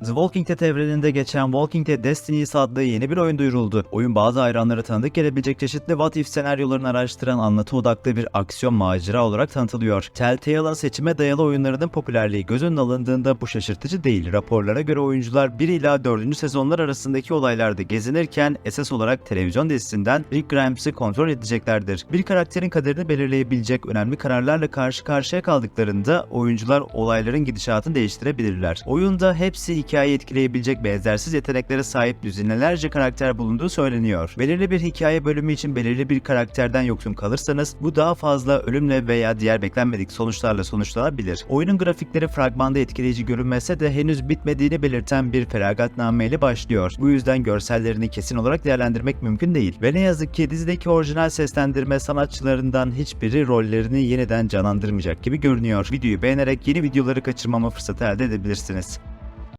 The Walking Dead evreninde geçen Walking Dead Destinies adlı yeni bir oyun duyuruldu. Oyun bazı hayranlara tanıdık gelebilecek çeşitli what if senaryolarını araştıran anlatı odaklı bir aksiyon macera olarak tanıtılıyor. Telltale'ın seçime dayalı oyunlarının popülerliği göz önüne alındığında bu şaşırtıcı değil. Raporlara göre oyuncular 1 ila 4. sezonlar arasındaki olaylarda gezinirken esas olarak televizyon dizisinden Rick Grimes'ı kontrol edeceklerdir. Bir karakterin kaderini belirleyebilecek önemli kararlarla karşı karşıya kaldıklarında oyuncular olayların gidişatını değiştirebilirler. Oyunda hepsi hikayeyi etkileyebilecek benzersiz yeteneklere sahip düzinelerce karakter bulunduğu söyleniyor. Belirli bir hikaye bölümü için belirli bir karakterden yoksun kalırsanız bu daha fazla ölümle veya diğer beklenmedik sonuçlarla sonuçlanabilir. Oyunun grafikleri fragmanda etkileyici görünmese de henüz bitmediğini belirten bir feragatname ile başlıyor. Bu yüzden görsellerini kesin olarak değerlendirmek mümkün değil. Ve ne yazık ki dizideki orijinal seslendirme sanatçılarından hiçbiri rollerini yeniden canlandırmayacak gibi görünüyor. Videoyu beğenerek yeni videoları kaçırmama fırsatı elde edebilirsiniz.